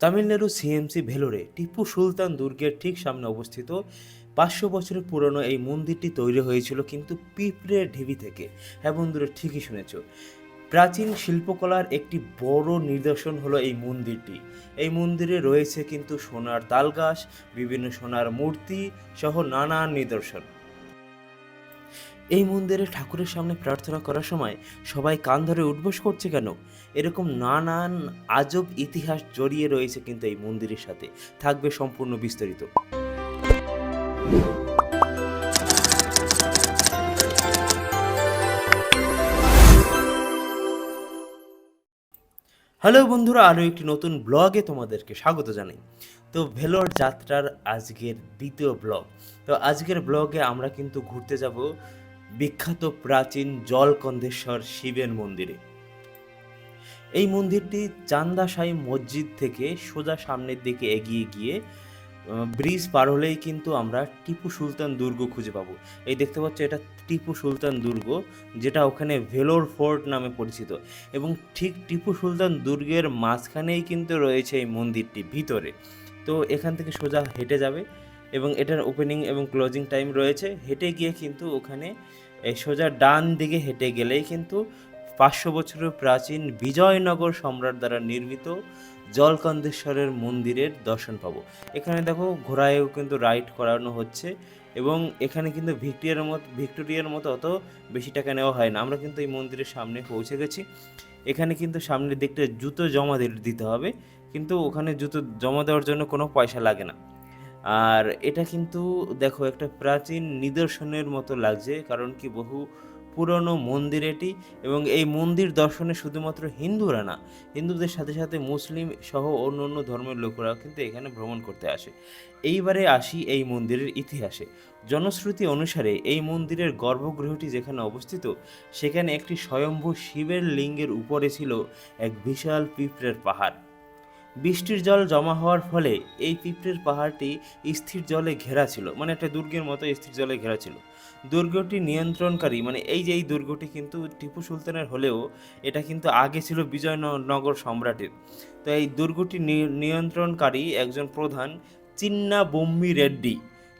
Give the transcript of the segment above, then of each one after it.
Tamil Nadu CMC ভেলোরে টিপু সুলতান দুর্গের ঠিক সামনে অবস্থিত পাঁচশো বছরের পুরনো এই মন্দিরটি তৈরি হয়েছিল কিন্তু পিঁপড়ের ঢিবি থেকে। হ্যাঁ বন্ধুরা, ঠিকই শুনেছ। প্রাচীন শিল্পকলার একটি বড় নিদর্শন হলো এই মন্দিরটি। এই মন্দিরে রয়েছে কিন্তু সোনার তালগাছ, বিভিন্ন সোনার মূর্তি সহ নানান নিদর্শন। এই মন্দিরে ঠাকুরের সামনে প্রার্থনা করার সময় সবাই কান ধরে উঠবোস করছে কেন? এরকম নানান আজব ইতিহাস জড়িয়ে রয়েছে কিন্তু এই মন্দিরের সাথে। থাকবে সম্পূর্ণ বিস্তারিত। হ্যালো বন্ধুরা, আরও একটি নতুন ব্লগে তোমাদেরকে স্বাগত জানাই। তো ভেলোর যাত্রার আজকের দ্বিতীয় ব্লগ। তো আজকের ব্লগে আমরা কিন্তু ঘুরতে যাব বিখ্যাত প্রাচীন জলকন্ধেশ্বর শিবের মন্দিরে। এই মন্দিরটি চান্দাসাই মসজিদ থেকে সোজা সামনের দিকে এগিয়ে গিয়ে ব্রিজ পার হলেই কিন্তু আমরা টিপু সুলতান দুর্গ খুঁজে পাবো। এই দেখতে পাচ্ছ এটা টিপু সুলতান দুর্গ, যেটা ওখানে ভেলোর ফোর্ট নামে পরিচিত। এবং ঠিক টিপু সুলতান দুর্গের মাঝখানেই কিন্তু রয়েছে এই মন্দিরটি ভিতরে। তো এখান থেকে সোজা হেঁটে যাবে। এবং এটার ওপেনিং এবং ক্লোজিং টাইম রয়েছে। হেঁটে গিয়ে কিন্তু ওখানে সোজা ডান দিকে হেঁটে গেলেই কিন্তু পাঁচশো বছরের প্রাচীন বিজয়নগর সম্রাট দ্বারা নির্মিত জলকন্দেশ্বরের মন্দিরের দর্শন পাবো। এখানে দেখো ঘোড়ায়ও কিন্তু রাইড করানো হচ্ছে এবং এখানে কিন্তু ভিক্টোরিয়ার মতো ভিক্টোরিয়ার মতো অত বেশি টাকা নেওয়া হয় না। আমরা কিন্তু এই মন্দিরের সামনে পৌঁছে গেছি। এখানে কিন্তু সামনের দিকটা জুতো জমা দিতে হবে, কিন্তু ওখানে জুতো জমা দেওয়ার জন্য কোনো পয়সা লাগে না। আর এটা কিন্তু দেখো একটা প্রাচীন নিদর্শনের মতো লাগছে, কারণ কি বহু পুরনো মন্দির এটি এবং এই মন্দির দর্শনে শুধুমাত্র হিন্দুরা না, হিন্দুদের সাথে সাথে মুসলিম সহ অন্য অন্য ধর্মের লোকেরাও কিন্তু এখানে ভ্রমণ করতে আসে। এইবারে আসি এই মন্দিরের ইতিহাসে। জনশ্রুতি অনুসারে এই মন্দিরের গর্ভগৃহটি যেখানে অবস্থিত, সেখানে একটি স্বয়ম্ভু শিবের লিঙ্গের উপরে ছিল এক বিশাল পিঁপড়ের পাহাড়। বৃষ্টির জল জমা হওয়ার ফলে এই পিঁপড়ের পাহাড়টি স্থির জলে ঘেরা ছিল মানে একটা দুর্গের মতো স্থির জলে ঘেরা ছিল। দুর্গটি নিয়ন্ত্রণকারী মানে এই যে এই দুর্গটি কিন্তু টিপু সুলতানের হলেও এটা কিন্তু আগে ছিল বিজয়নগর সম্রাটের। তো এই দুর্গটি নিয়ন্ত্রণকারী একজন প্রধান চিন্না বম্মি রেড্ডি।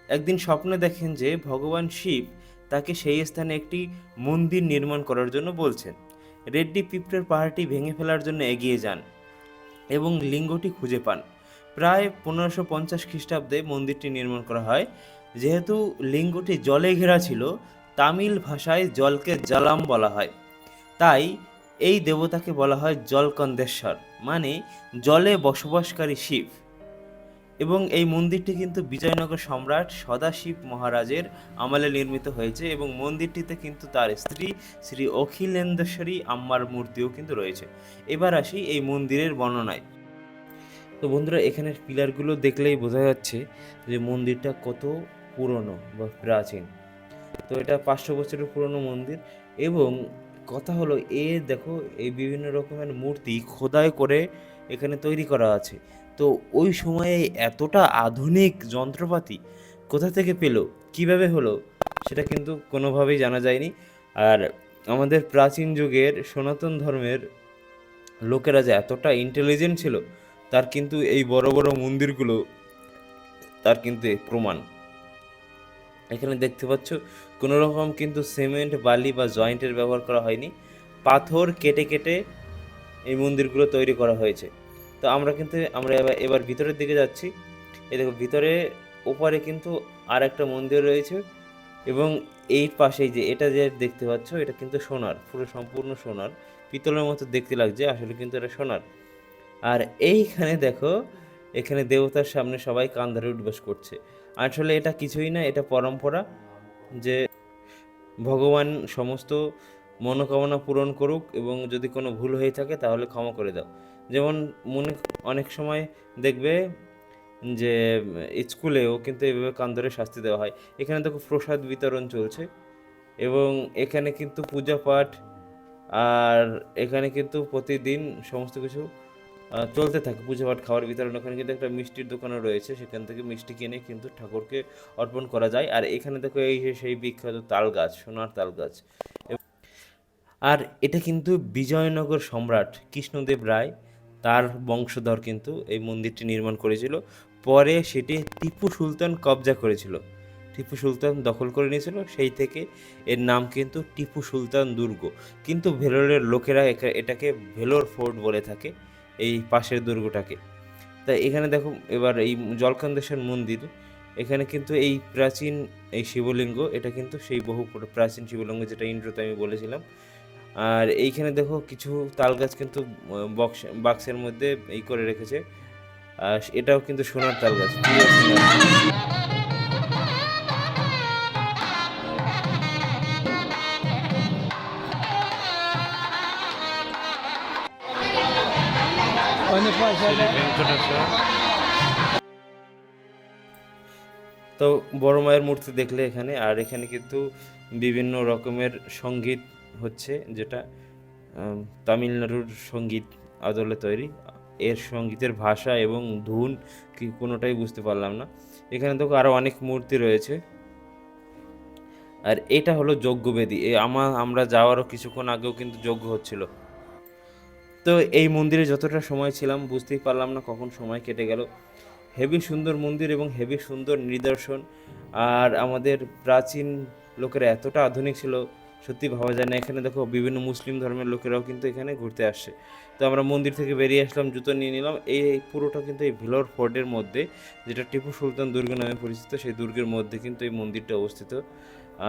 একদিন স্বপ্নে দেখেন যে ভগবান শিব তাকে সেই স্থানে একটি মন্দির নির্মাণ করার জন্য বলছেন। রেড্ডি পিঁপড়ের পাহাড়টি ভেঙে ফেলার জন্য এগিয়ে যান। এবং লিঙ্গটি খুঁজে পান। প্রায় পনেরোশো পঞ্চাশ খ্রিস্টাব্দে মন্দিরটি নির্মাণ করা হয়। যেহেতু লিঙ্গটি জলে ঘেরা ছিল, তামিল ভাষায় জলকে জলাম বলা হয়। তাই এই দেবতাকে বলা হয় জলকন্দেশ্বর মানে জলে বসবাসকারী শিব। এবং এই মন্দিরটি কিন্তু বিজয়নগর সম্রাট সদাশিব মহারাজের আমলে নির্মিত হয়েছে এবং মন্দিরটিতে কিন্তু তার স্ত্রী শ্রী অখিলেন্দ্রেশ্বরী আম্মার মূর্তিও কিন্তু রয়েছে। এবার আসি এই মন্দিরের বর্ণনায়। তো বন্ধুরা, এখানের পিলারগুলো দেখলেই বোঝা যাচ্ছে যে মন্দিরটা কত পুরনো বা প্রাচীন। তো এটা পাঁচশো বছরের পুরনো মন্দির এবং কথা হলো এ দেখো, এই বিভিন্ন রকমের মূর্তি খোদাই করে এখানে তৈরি করা আছে। তো ওই সময়ে এতটা আধুনিক যন্ত্রপাতি কোথা থেকে পেল? কীভাবে হলো? সেটা কিন্তু কোনোভাবেই জানা যায়নি। আর আমাদের প্রাচীন যুগের সনাতন ধর্মের লোকেরা যে এতটা ইন্টেলিজেন্ট ছিল, তার কিন্তু এই বড় বড় মন্দিরগুলো, তার কিন্তু প্রমাণ। এখানে দেখতে পাচ্ছ কোনো রকম কিন্তু সিমেন্ট, বালি বা জয়েন্টের ব্যবহার করা হয়নি। পাথর কেটে কেটে এই মন্দিরগুলো তৈরি করা হয়েছে। তো আমরা কিন্তু, আমরা এবার এবার ভিতরের দিকে যাচ্ছি। এই দেখো, ভিতরে, ওপারে কিন্তু আর একটা মন্দির রয়েছে এবং এই পাশেই যে এটা যে দেখতে পাচ্ছ, এটা কিন্তু সোনার, পুরো সম্পূর্ণ সোনার। পিতলের মতো দেখতে লাগছে, আসলে কিন্তু এটা সোনার। আর এইখানে দেখো, এখানে দেবতার সামনে সবাই কান ধরে করছে। আসলে এটা কিছুই না, এটা পরম্পরা যে ভগবান সমস্ত মনোকামনা পূরণ করুক এবং যদি কোনো ভুল হয়ে থাকে তাহলে ক্ষমা করে দাও। যেমন মনে অনেক সময় দেখবে যে, স্কুলেও কিন্তু এভাবে কান ধরে শাস্তি দেওয়া হয়। এখানে দেখো প্রসাদ বিতরণ চলছে এবং এখানে কিন্তু পূজা পাঠ আর এখানে কিন্তু প্রতিদিন সমস্ত কিছু চলতে থাকে। পুজো পাঠ খাওয়ার বিতরণ। ওখানে কিন্তু একটা মিষ্টির দোকানও রয়েছে। সেখান থেকে মিষ্টি কিনে কিন্তু ঠাকুরকে অর্পণ করা যায়। আর এখানে দেখো এই সেই বিখ্যাত তাল গাছ, সোনার তাল গাছ। আর এটা কিন্তু বিজয়নগর সম্রাট কৃষ্ণদেব রায়, তার বংশধর কিন্তু এই মন্দিরটি নির্মাণ করেছিল। পরে সেটি টিপু সুলতান কবজা করেছিল। টিপু সুলতান দখল করে নিয়েছিল, সেই থেকে এর নাম কিন্তু টিপু সুলতান দুর্গ। কিন্তু ভেলোরের লোকেরা এটাকে ভেলোর ফোর্ট বলে থাকে, এই পাশের দুর্গটাকে। তাই এখানে দেখো, এবার এই জলকান্দেশ্বর মন্দির, এখানে কিন্তু এই প্রাচীন এই শিবলিঙ্গ, এটা কিন্তু সেই বহু পুরো- প্রাচীন শিবলিঙ্গ যেটা ইন্ট্রোতে আমি বলেছিলাম আর এইখানে দেখো কিছু তাল গাছ কিন্তু বক্স বাক্সের মধ্যে এই করে রেখেছে আর এটাও কিন্তু সোনার তাল গাছ। তো বড় মায়ের মূর্তি দেখলে এখানে, আর এখানে কিন্তু বিভিন্ন রকমের সংগীত হচ্ছে যেটা তামিলনাড়ুর সংগীত আদলে তৈরি। এর সঙ্গীতের ভাষা এবং ধুন কি কোনোটাই বুঝতে পারলাম না। এখানে দেখো আরও অনেক মূর্তি রয়েছে। আর এটা হলো যজ্ঞবেদী। এ আমার আমরা যাওয়ারও কিছুক্ষণ আগেও কিন্তু যজ্ঞ হচ্ছিল। তো এই মন্দিরে যতটা সময় ছিলাম বুঝতেই পারলাম না কখন সময় কেটে গেল। হেভি সুন্দর মন্দির এবং হেভি সুন্দর নিদর্শন। আর আমাদের প্রাচীন লোকেরা এতটা আধুনিক ছিল সত্যি ভাবা যায় না। এখানে দেখো বিভিন্ন মুসলিম ধর্মের লোকেরাও কিন্তু এখানে ঘুরতে আসে। তো আমরা মন্দির থেকে বেরিয়ে আসলাম, জুতো নিয়ে নিলাম। এই পুরোটা কিন্তু এই ভিলোর ফোর্টের মধ্যে, যেটা টিপু সুলতান দুর্গ নামে পরিচিত, সেই দুর্গের মধ্যে কিন্তু এই মন্দিরটা অবস্থিত।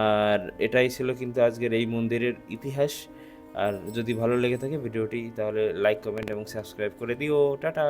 আর এটাই ছিল কিন্তু আজকের এই মন্দিরের ইতিহাস। আর যদি ভালো লেগে থাকে ভিডিওটি, তাহলে লাইক কমেন্ট এবং সাবস্ক্রাইব করে দিও। টাটা!